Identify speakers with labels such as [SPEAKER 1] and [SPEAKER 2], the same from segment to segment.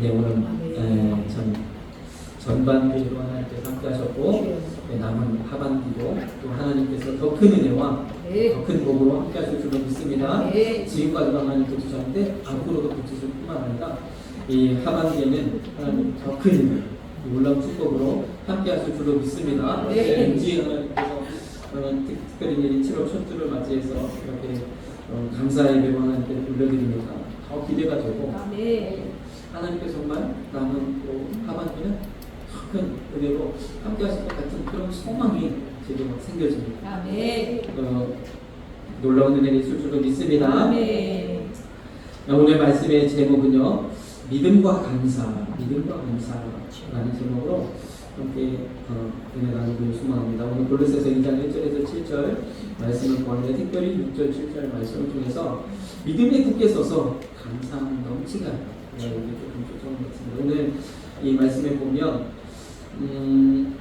[SPEAKER 1] 네, 오늘 에, 전 전반기로 하나님께서 함께 하셨고 네, 남은 하반기도 또 하나님께서 더 큰 은혜와
[SPEAKER 2] 네.
[SPEAKER 1] 더 큰 복으로 함께 하실 줄로 믿습니다.
[SPEAKER 2] 네.
[SPEAKER 1] 지금까지도 하나님 붙이셨는데 앞으로도 붙이실 뿐만 아니라 이 하반기에는 하나님 더 큰 은혜, 이 놀라운 축복으로 함께 하실 줄로 믿습니다.
[SPEAKER 2] 네.
[SPEAKER 1] 왠지 하나님께서 어, 특- 특별히 이제 7월 첫 주를 맞이해서 이렇게 어, 감사의 예배로 하나님께 올려드립니다. 더 기대가 되고
[SPEAKER 2] 네.
[SPEAKER 1] 하나님께 정말 남은 또 하반기는 더큰 은혜로 함께 하실 것 같은 그런 소망이 지금 생겨집니다.
[SPEAKER 2] 아멘.
[SPEAKER 1] 어, 놀라운 은혜를 있을 줄로 믿습니다.
[SPEAKER 2] 아멘.
[SPEAKER 1] 오늘 말씀의 제목은요, 믿음과 감사, 믿음과 감사라는 제목으로 함께 어, 은혜 나누기를 소망합니다. 오늘 골로새서 2장 1절에서 7절 말씀을 보았는데 특별히 6절, 7절 말씀을 통해서 믿음에 굳게 서서 감사함 넘치게 하라. 네, 여기 조금 초점을 맞습니다. 오늘 이 말씀에 보면 음,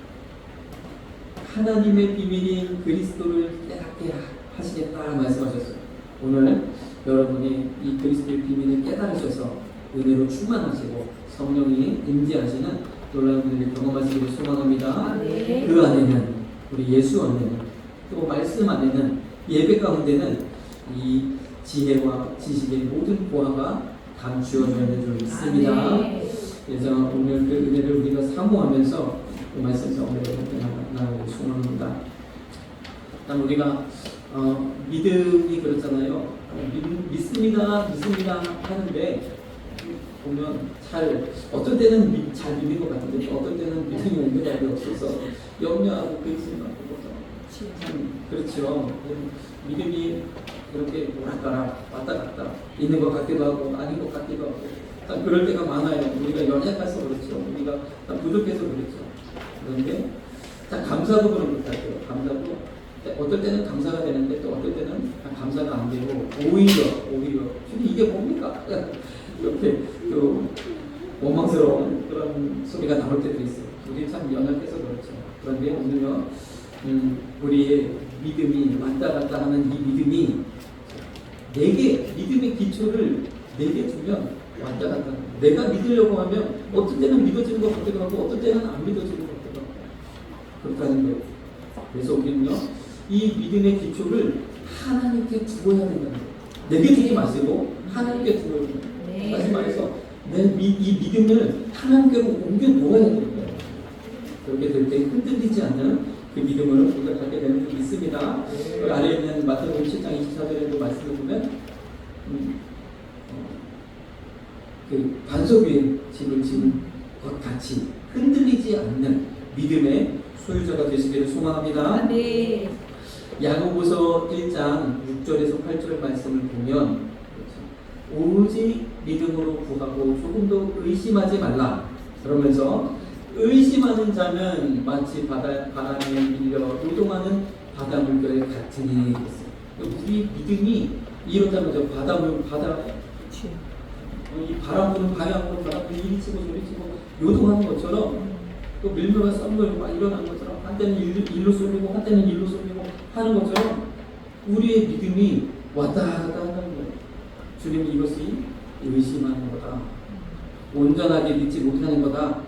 [SPEAKER 1] 하나님의 비밀인 그리스도를 깨닫게 하시겠다 말씀하셨어요. 오늘 여러분이 이 그리스도의 비밀을 깨달으셔서 은혜로 충만하시고 성령이 임재하시는 놀라운 은혜를 경험하시기를 소망합니다.
[SPEAKER 2] 네.
[SPEAKER 1] 그 안에는 우리 예수 안에는 또 말씀 안에는 예배 가운데는 이 지혜와 지식의 모든 보화가 감추어져 있는 줄 믿습니다.
[SPEAKER 2] 아멘.
[SPEAKER 1] 그래서 오늘 그 은혜를 우리가 사모하면서 그 말씀 가운데 나가고 소망합니다. 일단 우리가 어, 믿음이 그렇잖아요. 어, 믿, 믿습니다, 믿습니다 하는데 보면 잘 어떤 때는 믿, 잘 믿는 것 같은데 또 어떤 때는 믿음이 온데가 없어서 염려하고 근심하고 그렇죠. 믿음이 그렇게 오락가락 왔다 갔다 있는 것 같기도 하고 아닌 것 같기도 하고 참 그럴 때가 많아요. 우리가 연약해서 그렇죠. 우리가 참 부족해서 그렇죠. 그런데 참 감사도 그런 것 같아요. 감사도 어떨 때는 감사가 되는데 또 어떨 때는 감사가 안 되고 오히려 오히려 근데 이게 뭡니까? 이렇게 그 원망스러운 그런 소리가 나올 때도 있어요. 우리 참 연약해서 그렇죠. 그런데 오늘요, 음, 우리의 믿음이 왔다 갔다 하는 이 믿음이 내게 믿음의 기초를 내게 주면 왔다 갔다. 합니다. 내가 믿으려고 하면 어떤 때는 믿어지는 것 같기도 하고 어떤 때는 안 믿어지는 것 같기도 하고 그렇다는 거예요. 그래서 우리는요, 이 믿음의 기초를 하나님께 두어야 된다는 거예요. 내게 주지 마시고 하나님께 두어야 된다.
[SPEAKER 2] 네.
[SPEAKER 1] 다시 말해서 내 이 믿음을 하나님께로 옮겨 놓아야 되는 거예요. 그렇게 될 때 흔들리지 않는 그 믿음을 우리가 갖게 되는 줄 믿습니다. 그 아래에 있는 마태복음 7장 24절에도 말씀을 보면 음, 어, 그 반석 위에 집을 지은 것 같이 흔들리지 않는 믿음의 소유자가 되시기를 소망합니다.
[SPEAKER 2] 아멘.
[SPEAKER 1] 야고보서 1장 6절에서 8절 말씀을 보면 그렇죠. 오직 믿음으로 구하고 조금도 의심하지 말라. 그러면서 의심하는 자는 마치 바다, 바람에 밀려 요동하는 바다 물결 같으니. 우리 믿음이 이렇다면 저 바다 물 바다 어, 이 바람 부는 방향으로 바람 이리 치고 저리 치고 요동하는 것처럼 또 밀려가 썸을 막 일어나는 것처럼 한때는 일로, 일로 쏠리고 한때는 일로 쏠리고 하는 것처럼 우리의 믿음이 왔다 갔다 하는 거예요. 주님이 이것이 의심하는 거다. 온전하게 믿지 못하는 거다.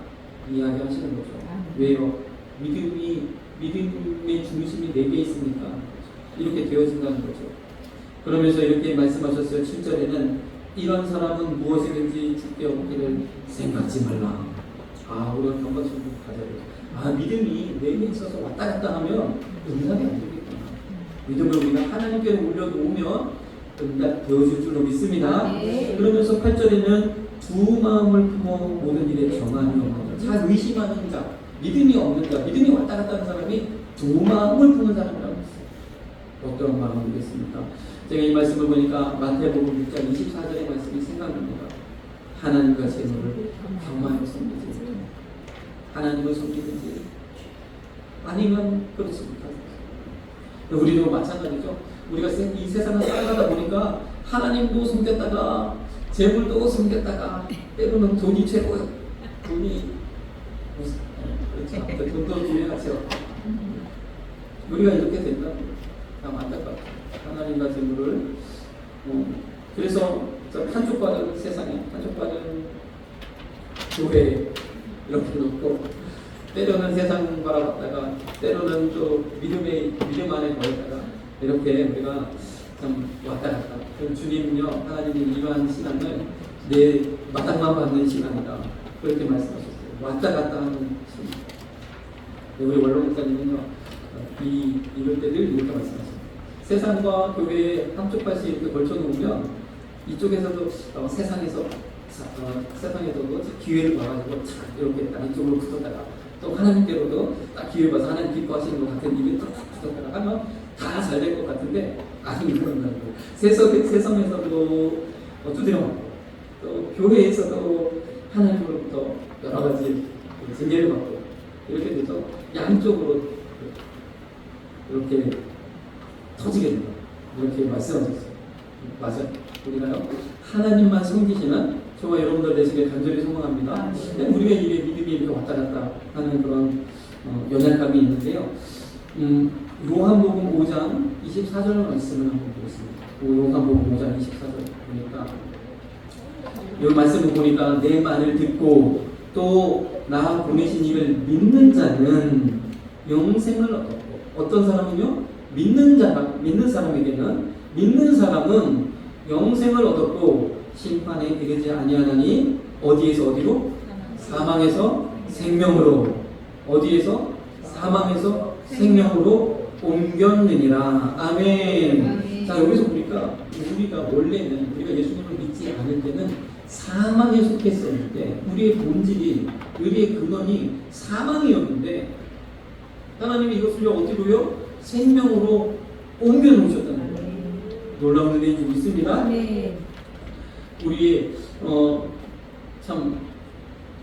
[SPEAKER 1] 이야기하시는 거죠. 왜요? 믿음이 믿음의 중심이 내게 있으니까 이렇게 되어진다는 거죠. 그러면서 이렇게 말씀하셨어요. 7절에는 이런 사람은 무엇이든지 죽게 없기를 생각지 말라. 아, 우리가 경각심을 가져야 돼. 아, 믿음이 내게 있어서 왔다 갔다 하면 응답이 안 되겠구나. 믿음을 우리가 하나님께 올려놓으면 응답 되어질 줄로 믿습니다.
[SPEAKER 2] 네.
[SPEAKER 1] 그러면서 8절에는 두 마음을 품어 모든 일에 정함이 잘 의심하는 자, 믿음이 없는 자, 믿음이 왔다 갔다 하는 사람이 두 마음을 품은 사람이라고 했어요. 어떤 마음이겠습니까? 제가 이 말씀을 보니까 마태복음 6장 24절의 말씀이 생각납니다. 하나님과 재물을 경마하여 섬기지 하나님을 섬기든지 아니면 그렇지 못하지. 우리도 마찬가지죠. 우리가 세- 이 세상을 살아가다 보니까 하나님도 섬겼다가 재물도 섬겼다가 때로는 돈이 최고예요. 돈이 그렇죠. 아무튼 돈도 중요하죠. 우리가 이렇게 거예요. 참 안타깝다. 하나님과 재물을 어, 그래서 저 한쪽 발은 세상에 한쪽 발은 교회 이렇게 놓고 때로는 세상 바라봤다가 때로는 또 믿음의 믿음 안에 거했다가 이렇게 우리가 참 왔다 갔다. 그럼 주님은요 하나님이 이러한 시간을 내 마땅만 받는 시간이다 그렇게 말씀하셨어요. 왔다 갔다 하는. 네, 우리 원로 목사님은요 어, 이 이럴 때늘 이렇게 말씀하십니다. 세상과 교회에 한쪽 발씩 이렇게 걸쳐놓으면 이쪽에서도 어, 세상에서 자, 어, 세상에서도 기회를 봐가지고 착 이렇게 딱 이쪽으로 붙었다가 또 하나님께로도 딱 기회 봐서 하나님 기뻐하시는 것 같은 일이 탁탁 붙었다가 하면 다 잘 될 것 같은데 아니 그런 거 아니고 세상, 세상에서도 어, 맞고 또 교회에서도 하나님으로부터 여러 가지 징계를 받고 이렇게 돼서 양쪽으로 이렇게 터지게 된다. 이렇게 말씀하셨어요. 맞아요. 우리가요, 하나님만 섬기시는 저와 여러분들 되시길 간절히 소망합니다. 네, 우리가 이게 믿음이 이렇게 왔다 갔다 하는 그런 어, 연약감이 있는데요. 음, 요한복음 5장 24절 말씀을 한번 보겠습니다. 요한복음 5장 24절 보니까 이 말씀을 보니까 내 말을 듣고 또 나 보내신 이를 믿는 자는 영생을 얻고 어떤 사람은요? 믿는 자 믿는 사람에게는 믿는 사람은 영생을 얻었고 심판에 이르지 아니하나니 어디에서 어디로? 사망에서 생명으로. 어디에서? 사망에서 생명으로 옮겼느니라. 아멘. 자 여기서 보니까 우리가 원래는 우리가 예수님을 믿지 않을 때는 사망에 속했었는데 우리의 본질이 우리의 근원이 사망이었는데 하나님이 이것을 어디로요 생명으로 옮겨 놓으셨다는 거예요. 놀라운 은혜인 줄 믿습니다. 우리 어 참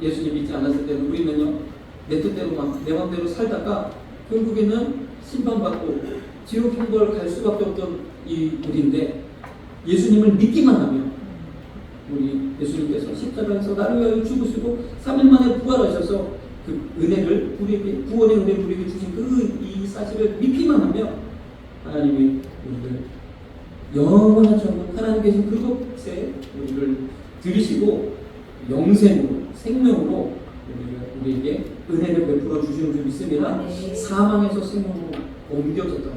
[SPEAKER 1] 예수님 믿지 않았을 때는 우리는요 내 뜻대로만 내 마음대로 살다가 결국에는 심판받고 지옥 형벌 갈 수밖에 없던 이 우리인데 예수님을 믿기만 하면 예수님께서 십자가에서 나를 위하여 죽으시고 3일 만에 부활하셔서 그 은혜를 우리에게 구원의 은혜를 우리에게 주신 그 이 사실을 믿기만 하면 하나님이 우리를 영원한 천국 하나님 계신 그곳에 우리를 들이시고 영생으로 생명으로 우리에게 은혜를 베풀어 주시는 줄 믿습니다.
[SPEAKER 2] 네.
[SPEAKER 1] 사망에서 생명으로 옮겨졌다.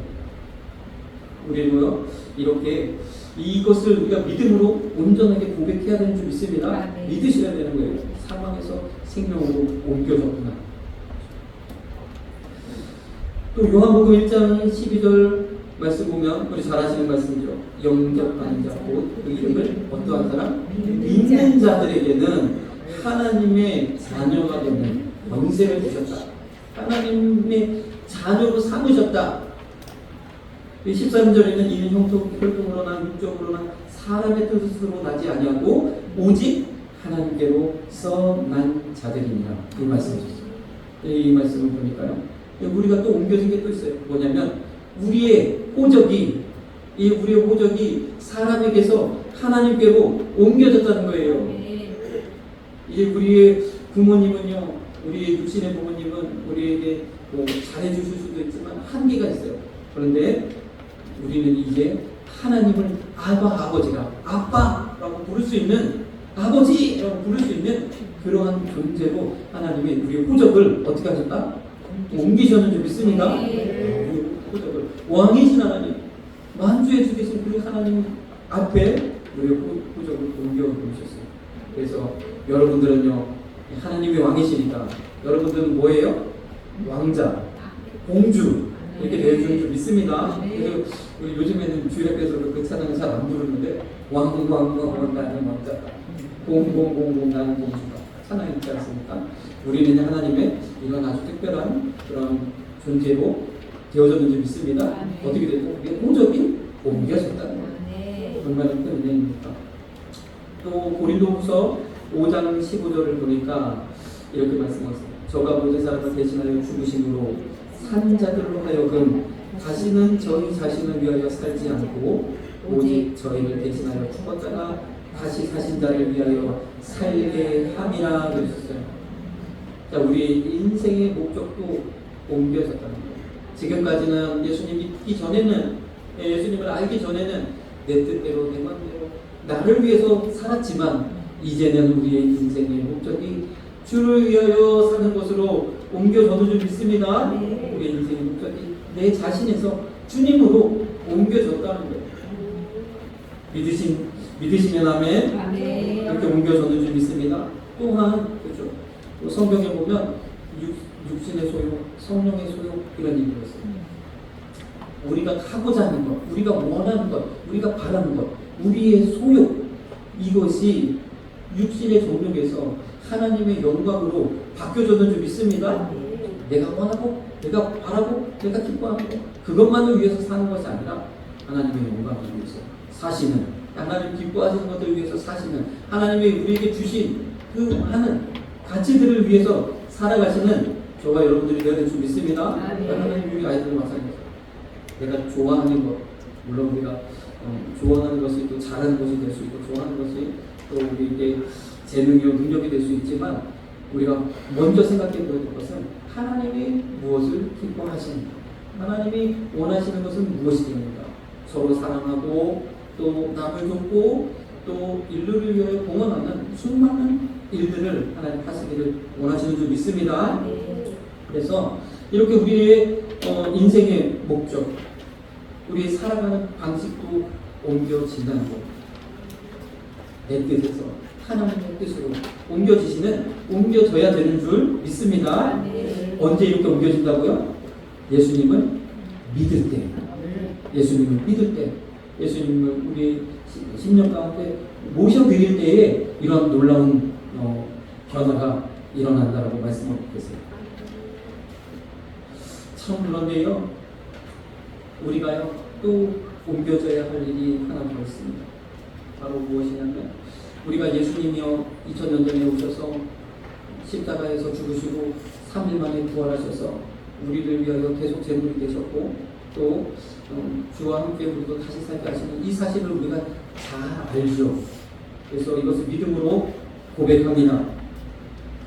[SPEAKER 1] 우리는요 이렇게 이것을 우리가 믿음으로 온전하게 고백해야 되는 줄 믿습니다.
[SPEAKER 2] 아, 네.
[SPEAKER 1] 믿으셔야 되는 거예요. 사망에서 생명으로 옮겨졌구나. 또 요한복음 1장 12절 말씀 보면 우리 잘 아시는 말씀이죠. 영접하는 자, 곧그 이름을 어떠한 사람? 믿는 자들에게는 하나님의 자녀가 되는 영생을 주셨다. 하나님의 자녀로 삼으셨다. 13절에는 이는 형통, 혈통으로나 육적으로나 사람의 뜻으로 나지 아니하고 오직 하나님께로 난 자들이니라 이 말씀이셨어요. 이 말씀을 보니까요. 우리가 또 옮겨진 게 또 있어요. 뭐냐면 우리의 호적이 이 우리의 호적이 사람에게서 하나님께로 옮겨졌다는 거예요. 이제 우리의 부모님은요, 우리의 육신의 부모님은 우리에게 뭐 잘해주실 수도 있지만 한계가 있어요. 그런데 우리는 이제 하나님을 아바 아버지라 아빠라고 부를 수 있는 아버지라고 부를 수 있는 그러한 존재로 하나님이 우리의 호적을 어떻게 하셨다? 옮기셨는 줄 믿습니다.
[SPEAKER 2] 네.
[SPEAKER 1] 우리의 호적을 왕이신 하나님, 만주의 주 계신 그 하나님 앞에 우리의 호- 호적을 옮겨 놓으셨어요. 그래서 여러분들은요 하나님이 왕이시니까 여러분들은 뭐예요? 왕자, 공주 이렇게 되어주는 줄 믿습니다. 그래서 우리 요즘에는 주일학교에서도 그 찬양을 잘 안 부르는데 왕왕왕왕 나는 왕자다. 공공공공 나는 공주다. 찬양이 있지 않습니까? 우리는 하나님의 이런 아주 특별한 그런 존재로 되어졌는 줄 믿습니다.
[SPEAKER 2] 네.
[SPEAKER 1] 어떻게 되죠? 그게 호적이 옮겨졌다는 거예요. 얼마나 큰 은혜입니까? 또 고린도후서 5장 15절을 보니까 이렇게 말씀하세요. 저가 모든 사람을 대신하여 죽으심으로 산자들로 하여금 다시는 저희 자신을 위하여 살지 않고 오직 저희를 대신하여 죽었다가 다시 사신 자를 위하여 살게 함이라 그러셨어요. 자, 우리 인생의 목적도 옮겨졌다는 거예요. 지금까지는 예수님 믿기 전에는 예, 예수님을 알기 전에는 내 뜻대로 내 마음대로 나를 위해서 살았지만 이제는 우리의 인생의 목적이 주를 위하여 사는 것으로 옮겨져도 좀 믿습니다.
[SPEAKER 2] 네.
[SPEAKER 1] 인생의 목적이 내 자신에서 주님으로 옮겨졌다는 거예요. 믿으신 믿으시면 아멘.
[SPEAKER 2] 아멘.
[SPEAKER 1] 이렇게 옮겨졌는 줄 믿습니다. 또한 그렇죠. 또 성경에 보면 육, 육신의 소유, 성령의 소유 이런 얘기가 있어요. 우리가 하고자 하는 것, 우리가 원하는 것, 우리가 바라는 것, 우리의 소유 이것이 육신의 종족에서 하나님의 영광으로 바뀌어졌는 줄 믿습니다. 내가 원하고, 내가 바라고, 내가 기뻐하는 것 그것만을 위해서 사는 것이 아니라 하나님의 영광을 위해서 사시는 하나님 기뻐하시는 것을 위해서 사시는 하나님의 우리에게 주신 그 많은 가치들을 위해서 살아가시는 저와 여러분들이 될줄 믿습니다. 하나님 우리 아이들 마찬가지입니다. 내가 좋아하는 것 물론 우리가 어, 좋아하는 것이 또 잘하는 것이 될 수 있고 좋아하는 것이 또 우리에게 재능이요 능력이 될 수 있지만 우리가 먼저 생각해 보야 될 것은 하나님이 무엇을 기뻐하시는가 하나님이 원하시는 것은 무엇이 됩니까 서로 사랑하고 또 남을 돕고 또 인류를 위하여 공헌하는 수많은 일들을 하나님 하시기를 원하시는 줄 믿습니다. 그래서 이렇게 우리의 어, 인생의 목적, 우리 살아가는 방식도 옮겨진다는 것. 내 뜻에서 하나님의 뜻으로 옮겨지시는 옮겨져야 되는 줄 믿습니다. 언제 이렇게 옮겨진다고요? 예수님을 믿을 때, 예수님을 믿을 때, 예수님을 우리 시- 심령 가운데 모셔드릴 때에 이런 놀라운 어, 변화가 일어난다라고 말씀하고 계세요. 참 그런데요, 우리가요 또 옮겨져야 할 일이 하나 더 있습니다. 바로 무엇이냐면 우리가 예수님이요 2000년 전에 오셔서 십자가에서 죽으시고 3일 만에 부활하셔서 우리를 위하여 계속 제물이 되셨고 또 어, 주와 함께 우리도 다시 살게 하시는 이 사실을 우리가 잘 알죠. 그래서 이것을 믿음으로 고백합니다.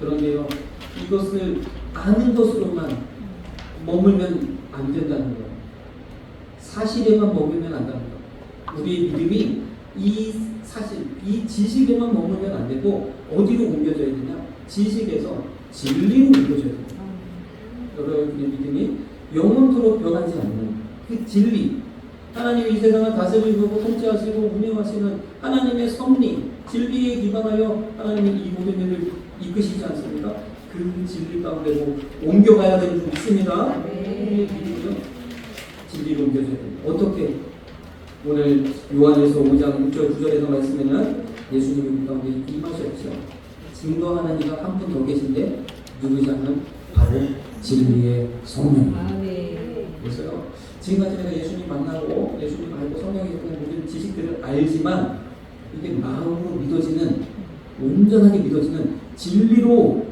[SPEAKER 1] 그런데요 이것을 아는 것으로만 머물면 안 된다는 거예요. 사실에만 머물면 안 된다는 거예요. 우리의 믿음이 이 사실, 이 지식에만 머물면 안 되고 어디로 옮겨져야 되냐? 지식에서 진리로 옮겨져야 돼요. 여러분의 믿음이 영원토록 변하지 않는 그 진리. 하나님이 이 세상을 다스리고 통치하시고 운영하시는 하나님의 섭리, 진리에 기반하여 하나님이 이 모든 일을 이끄시지 않습니까? 그 진리 가운데로 옮겨가야 되는 줄 믿습니다. 우리의 믿음이요. 진리로 옮겨져야 됩니다. 어떻게? 오늘 요한에서 5장 6절 9절에서 말씀에는 예수님이 우리 가운데 임하셨죠. 증거하는 이가 한 분 더 계신데 누구냐면 바로 진리의 성령. 그래서요. 지금까지 내가 예수님 만나고 예수님 알고 성령에 대한 모든 지식들을 알지만 이게 마음으로 믿어지는 온전하게 믿어지는 진리로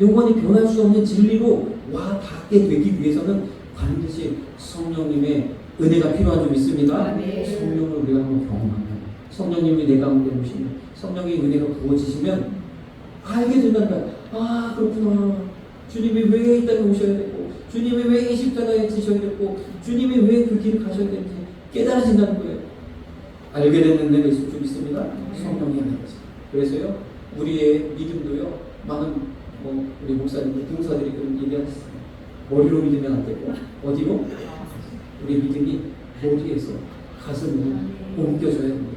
[SPEAKER 1] 영원히 변할 수 없는 진리로 와 닿게 되기 위해서는 반드시 성령님의 은혜가 필요한 줄 믿습니다.
[SPEAKER 2] 아멘.
[SPEAKER 1] 성령을 우리가 한번 경험하면 성령님이 내 가운데 오시면 성령의 은혜가 부어지시면 알게 거야. 아 그렇구나. 주님이 왜 이 땅에 오셔야 되고 주님이 왜 이 십자가에 지셔야 되고 주님이 왜 그 길을 가셔야 되는지 깨달아진다는 거예요. 알게 되는 은혜가 있을 줄 믿습니다. 성령이 하는 거죠. 그래서요 우리의 믿음도요 많은 뭐 우리 목사님들 등사들이 그런 얘기하셨어요. 머리로 믿으면 안 되고 어디로? 우리 믿음이 머리에서 가슴으로 옮겨져야 됩니다.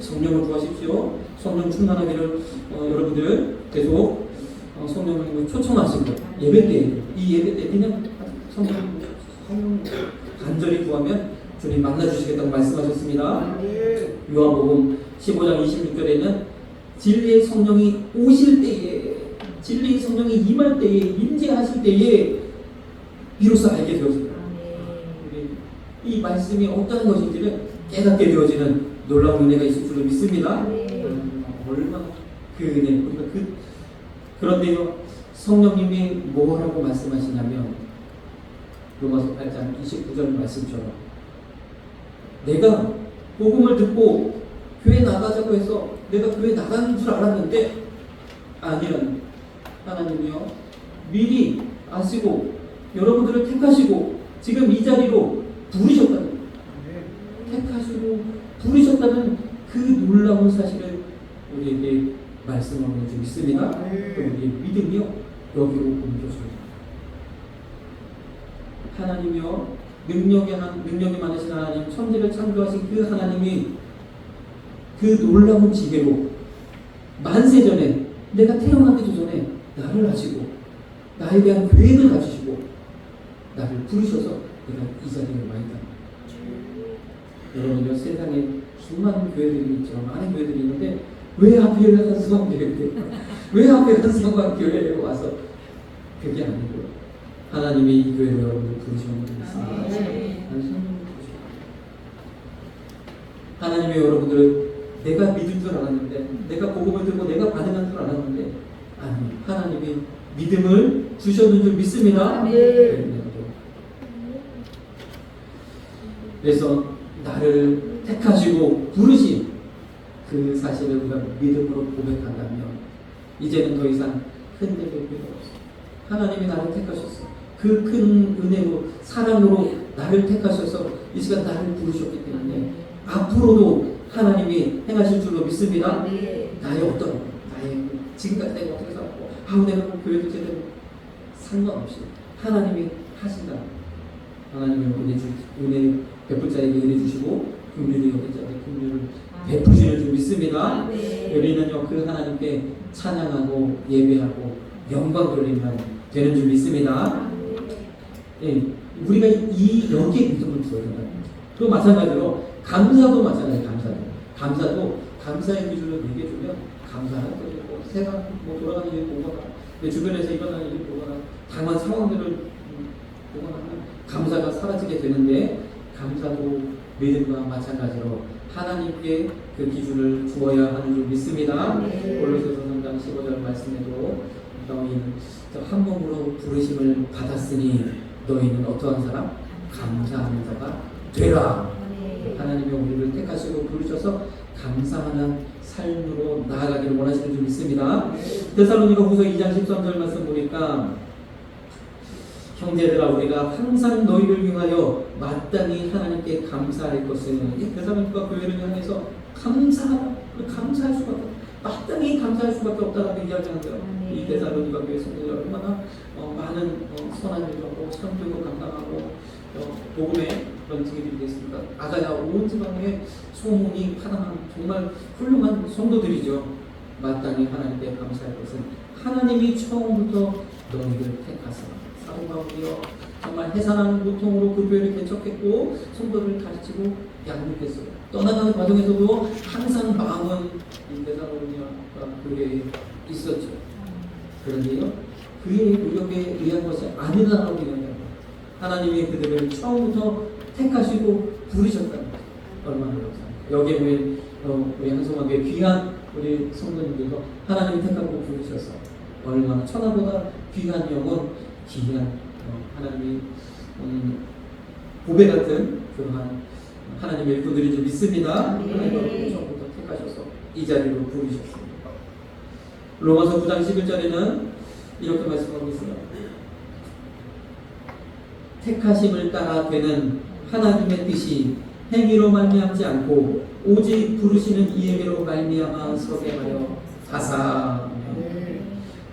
[SPEAKER 1] 성령을 구하십시오. 성령 충만하기를 어, 여러분들 계속 어, 성령을 초청하시고 예배 때, 이 예배 때 그냥 성령, 성령 간절히 구하면 주님 만나주시겠다고 말씀하셨습니다. 요한복음 15장 26절에는 진리의 성령이 오실 때에 진리의 성령이 임할 때에 임재하실 때에 비로소 알게 되어집니다. 이 말씀이 어떤 것인지를 깨닫게 되어지는 놀라운 은혜가 있을 줄로 믿습니다. 음, 얼마나 그 은혜 우리가 그 그런데요 성령님이 뭐라고 말씀하시냐면 로마서 8장 29절 말씀처럼 내가 복음을 듣고 교회 나가자고 해서 내가 교회 나가는 줄 알았는데 아니란 하나님이요 미리 아시고 여러분들을 택하시고 지금 이 자리로 부르셨다는. 택하시고 부르셨다는 그 놀라운 사실을 우리에게 말씀하는 줄 믿습니다. 그럼 우리 믿음이요 여기로 옮겨줍니다. 하나님이요 능력이 한 능력이 많으신 하나님 천지를 창조하신 그 하나님이 그 놀라운 지혜로 만세 전에 내가 태어나기도 전에 나를 아시고 나에 대한 계획을 가지시고 나를 부르셔서 이 자리에 와 있다. 여러분요 세상에 수많은 교회들이 있죠. 많은 교회들이 있는데 왜 하필 한수원교회에 왜 하필 한수원교회에 와서 그게 아니고요. 하나님이 이 교회를 여러분을 부르시는 줄 믿습니다. 하나님이 부르십니다. 하나님이 여러분들을 내가 믿을 줄 알았는데 내가 복음을 들고 내가 반응한 줄 알았는데 아니 하나님이 믿음을 주셨는 줄 믿습니다. 그래서 나를 택하시고 부르신 그 사실을 우리가 믿음으로 고백한다면 이제는 더 이상 흔들릴 필요 없어. 하나님이 나를 택하셨어. 그 큰 은혜로 사랑으로 나를 택하셔서 이 시간 나를 부르셨기 때문에 앞으로도 하나님이 행하실 줄로 믿습니다. 나의 어떤 나의 지금까지 내가 어떻게 살았고 아우 내가 뭐 교회도 제대로 상관없이 하나님이 하신다. 하나님의 은혜 주 은혜 베풀 자에게 은혜 주시고 긍휼히 여긴 자에게 긍휼을 베푸시는 줄 믿습니다. 우리는요 그 하나님께 찬양하고 예배하고 영광 돌리면 되는 줄 믿습니다. 예, 우리가 이 여기에 믿음을 두어야 된다. 또 마찬가지로 감사도 마찬가지 감사도 감사도 감사의 기준을 얘기해주면 감사하는 거죠. 뭐 세상 뭐 돌아가는 일 보거나 내 주변에서 일어나는 일 보거나 당한 상황들을 음, 보거나 하면 감사가 사라지게 되는데 감사도 믿음과 마찬가지로 하나님께 그 기준을 주어야 하는 줄 믿습니다. 골로새서 3장 15절 말씀에도 너희는 한 몸으로 부르심을 받았으니 너희는 어떠한 사람? 감사하는 자가 되라. 하나님이 우리를 택하시고 부르셔서 감사하는 삶으로 나아가기를 원하시는 줄 믿습니다. 데살로니가 후서 2장 13절 말씀 보니까 형제들아 우리가 항상 너희를 위하여 마땅히 하나님께 감사할 것은 이 데살로니가 교회를 향해서 감사하라 감사할 수밖에 마땅히 감사할 수밖에 없다라고 이야기하는데요. 이 데살로니가 교회 성도들 얼마나 어, 많은 어, 선한 일을 하고 선교도 감당하고 어, 복음의 그런 증인들이 됐습니다. 아가야 온 지방에 소문이 파당한 정말 훌륭한 성도들이죠. 마땅히 하나님께 감사할 것은 하나님이 처음부터 너희를 택하사 바울이요 정말 해산하는 고통으로 그 교회를 개척했고 성도를 가르치고 양육했어요. 떠나가는 과정에서도 항상 마음은 이 데살로니가 교회에 있었죠. 그런데요 그의 노력에 의한 것이 아니다라고 이야기합니다. 하나님이 그들을 처음부터 택하시고 부르셨다는 거죠. 얼마나 감사합니까? 여기에 우리, 어, 우리 한성학교의 귀한 우리 성도님들도 하나님이 택하고 부르셔서 얼마나 천하보다 귀한 영혼, 하나님이 음, 보배 같은 그러한 하나님의 일꾼들인 줄 믿습니다.
[SPEAKER 2] 네.
[SPEAKER 1] 하나님이 처음부터 택하셔서 이 자리로 부르셨습니다. 로마서 9장 11절에는 이렇게 말씀하고 있어요. 택하심을 따라 되는 하나님의 뜻이 행위로 말미암지 않고 오직 부르시는 이에게로 말미암아 서게 하려 하사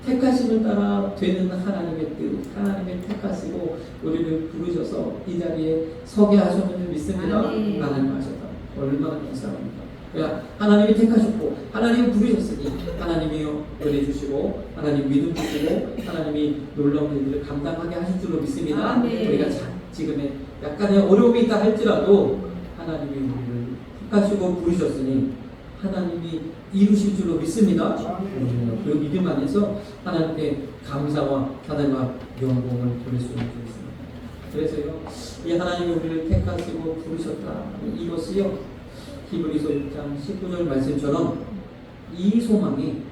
[SPEAKER 1] 택하심을 따라 되는 하나님의 뜻 하나님의 택하시고 우리를 부르셔서 이 자리에 서게 하셨는지 믿습니다
[SPEAKER 2] 아멘.
[SPEAKER 1] 하나님 하셨다 얼마나 감사합니까 그러니까 하나님이 택하셨고 하나님이 부르셨으니 하나님이요 은혜 주시고 하나님 믿음 주시고 하나님이 놀라운 일들을 감당하게 하실 줄로 믿습니다
[SPEAKER 2] 아멘.
[SPEAKER 1] 우리가 자, 지금의 약간의 어려움이 있다 할지라도 하나님이 우리를 택하시고 부르셨으니 하나님이 이루실 줄로 믿습니다 음, 그 믿음 안에서 하나님께 감사와 하나님과 영광을 돌릴 수 있는 줄 믿습니다 그래서요 이 하나님이 우리를 택하시고 부르셨다 이것이요 히브리서 6장 19절 말씀처럼 이 소망이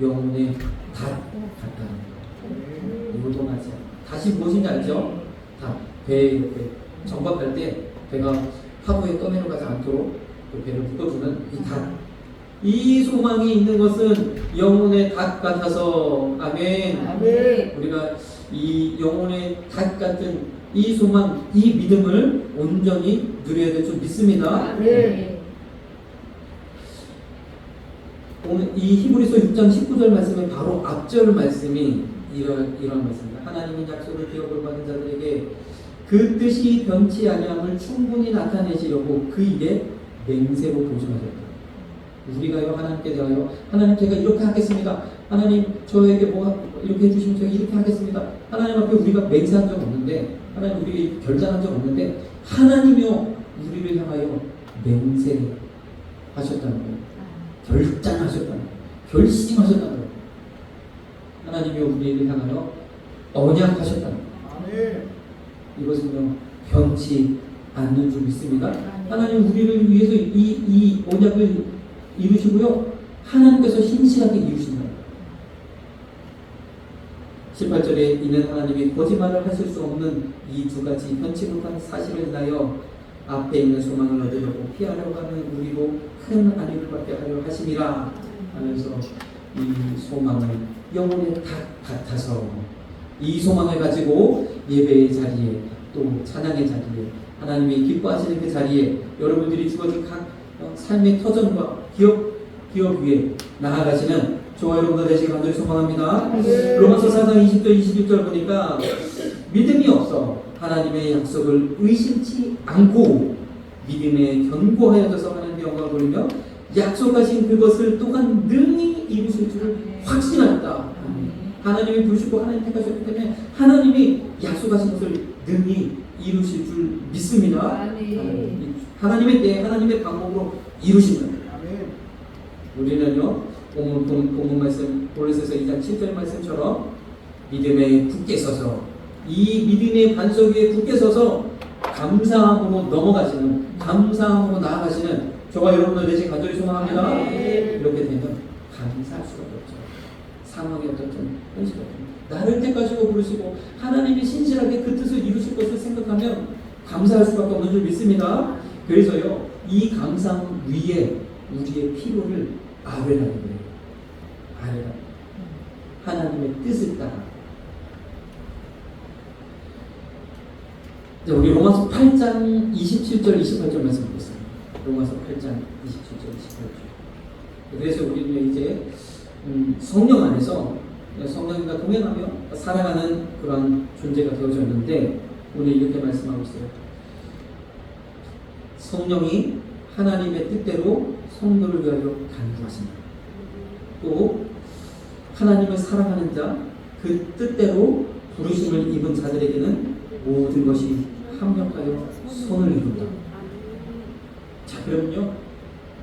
[SPEAKER 1] 영혼의 닷 같다는 거 요동하지 않아. 다시 무엇인지 알죠? 다 배에 이렇게 정박할 때 배가 파도에 떠내려가지 않도록 그 배를 묶어주는 이 닷. 이 소망이 있는 것은 영혼의 닷 같아서 아멘. 우리가 이 영혼의 닷 같은 이 소망, 이 믿음을 온전히 누려야 될 줄 믿습니다. 오늘 이 히브리서 6장 19절 말씀의 바로 앞절 말씀이 이런 이런 말씀입니다. 하나님이 약속을 기업을 받은 자들에게 그 뜻이 변치 아니함을 충분히 나타내시려고 그 일에 맹세로 보증하셨다. 우리가요 하나님께 대하여 하나님 제가 이렇게 하겠습니다. 하나님 저에게 뭐 이렇게 해주시면 제가 이렇게 하겠습니다. 하나님 앞에 우리가 맹세한 적 없는데 하나님 우리 결단한 적 없는데 하나님이요 우리를 향하여 맹세하셨다는 거예요. 결단하셨다는 거예요. 결심하셨다는 거예요. 하나님이요 우리를 향하여 언약하셨다는 거예요. 이것은요 변치 않는 줄 믿습니다. 하나님 우리를 위해서 이, 이 언약을 이루시고요. 하나님께서 신실하게 이루신다. 18절에 이는 하나님이 거짓말을 하실 수 없는 이 두 가지 못한 사실을 인하여 앞에 있는 소망을 얻으려고 피하려고 하는 우리로 큰 안위를 받게 하려 하심이라 하면서 이 소망을 영혼의 닭 같아서 이 소망을 가지고 예배의 자리에 또 찬양의 자리에 하나님이 기뻐하시는 그 자리에 여러분들이 주어진 각 어, 삶의 터전과 기업 기업 위에 나아가시는 저와 여러분들 되시길 간절히 소망합니다. 로마서 4장 20절 21절 보니까 믿음이 없어 하나님의 약속을 의심치 않고 믿음에 견고하여져서 하나님의 영광을 돌리며 약속하신 그것을 또한 능히 이루실 줄을 확신한다. 하나님이 부르시고 하나님 택하셨기 때문에 하나님이 약속하신 것을 능히 이루실 줄 믿습니다. 하나님의 때 하나님의 방법으로 이루신다. 우리는요 본문, 본- 본문 말씀 볼레스서 2장 7절 말씀처럼 믿음에 굳게 서서 이 믿음의 반석 위에 굳게 서서 감사함으로 넘어가시는 감사함으로 나아가시는 저와 여러분들 되신 간절히 소망합니다. 이렇게 되면 감사할 수밖에 없죠. 상황이 어떻든 현실이 어떻든 나를 택하시고 부르시고 하나님이 신실하게 그 뜻을 이루실 것을 생각하면 감사할 수밖에 없는 줄 믿습니다. 그래서요 이 감사함 위에 우리의 피로를 아뢰라는 거예요. 아뢰라. 하나님의 뜻을 따라. 자, 우리 로마서 8장 27절 28절 말씀 보겠습니다. 로마서 8장 27절 28절. 그래서 우리는 이제 음, 성령 안에서 성령과 동행하며 살아가는 그런 존재가 되어졌는데 오늘 이렇게 말씀하고 있어요. 성령이 하나님의 뜻대로 성도를 위하여 간구하신다. 또 하나님을 사랑하는 자, 그 뜻대로 부르심을 입은 자들에게는 모든 것이 합력하여 손을 이룬다. 자, 그러면요,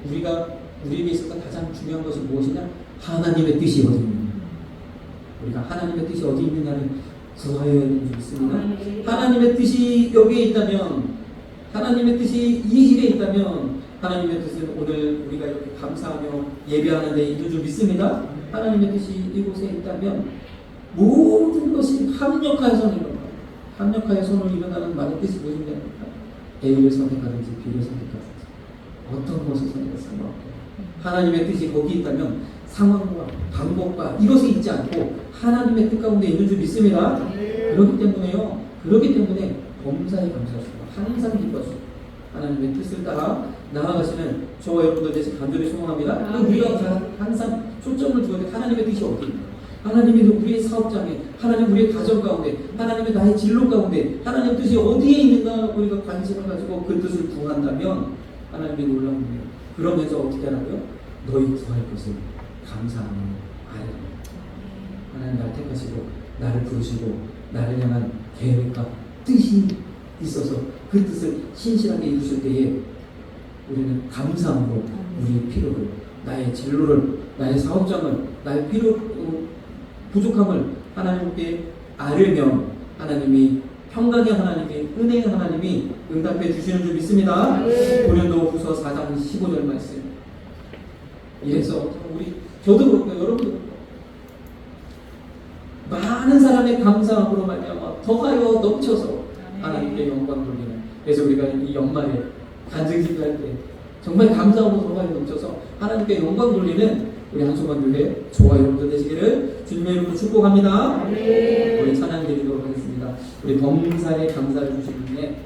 [SPEAKER 1] 우리가 우리에게 있어서 가장 중요한 것이 무엇이냐? 하나님의 뜻이 어디 있느냐? 우리가 하나님의 뜻이 어디 있느냐를 구하여야 되는 줄 믿습니다. 하나님의 뜻이 여기에 있다면 하나님의 뜻이 이 일에 있다면 하나님의 뜻은 오늘 우리가 이렇게 감사하며 예배하는 데 있는 줄 믿습니다. 하나님의 뜻이 이곳에 있다면 모든 것이 합력하여 손을 이룬다. 합력하여 손을 이룬다는 말의 뜻이 무엇입니까? A를 선택하든지 B를 선택하든지 어떤 것을 선택했습니까? 하나님의 뜻이 거기 있다면 상황과 방법과 이것이 있지 않고 하나님의 뜻 가운데 있는 줄 믿습니다. 그렇기 때문에요. 그렇기 때문에 범사에 감사하시고 항상 기뻐하시고 하나님의 뜻을 따라 나아가시는 저와 여러분들 대신 간절히 소망합니다. 또 우리가 다 항상 초점을 두어야 돼. 하나님의 뜻이 어디 있나? 하나님이 우리의 사업장에, 하나님 우리의 가정 가운데, 하나님의 나의 진로 가운데, 하나님의 뜻이 어디에 있는가 우리가 관심을 가지고 그 뜻을 구한다면 하나님의 놀라운 은혜요. 그러면서 어떻게 하라고요? 너희 구할 것을 감사하는 아래라. 하나님 날 택하시고 나를 부르시고 나를 향한 계획과 뜻이 있어서 그 뜻을 신실하게 이루실 때에 우리는 감사함으로 우리의 필요를 나의 진로를 나의 사업장을 나의 필요 어, 부족함을 하나님께 아뢰며 하나님이 평강의 하나님이 은혜의 하나님이 응답해 주시는 줄 믿습니다. 고린도 후서 4장 15절 말씀. 이래서 우리 저도 그렇고 여러분도 그렇고 많은 사람의 감사함으로 말미암아 더하여 넘쳐서 하나님께 영광 돌리는. 그래서 우리가 이 연말에 간증집할 때 정말 감사하고 더하여 넘쳐서 하나님께 영광 돌리는 우리 한수만 교회 저와 여러분들 되시기를 주님의 이름으로 축복합니다. 우리 찬양 드리도록 하겠습니다. 우리 범사에 감사를 주신 분에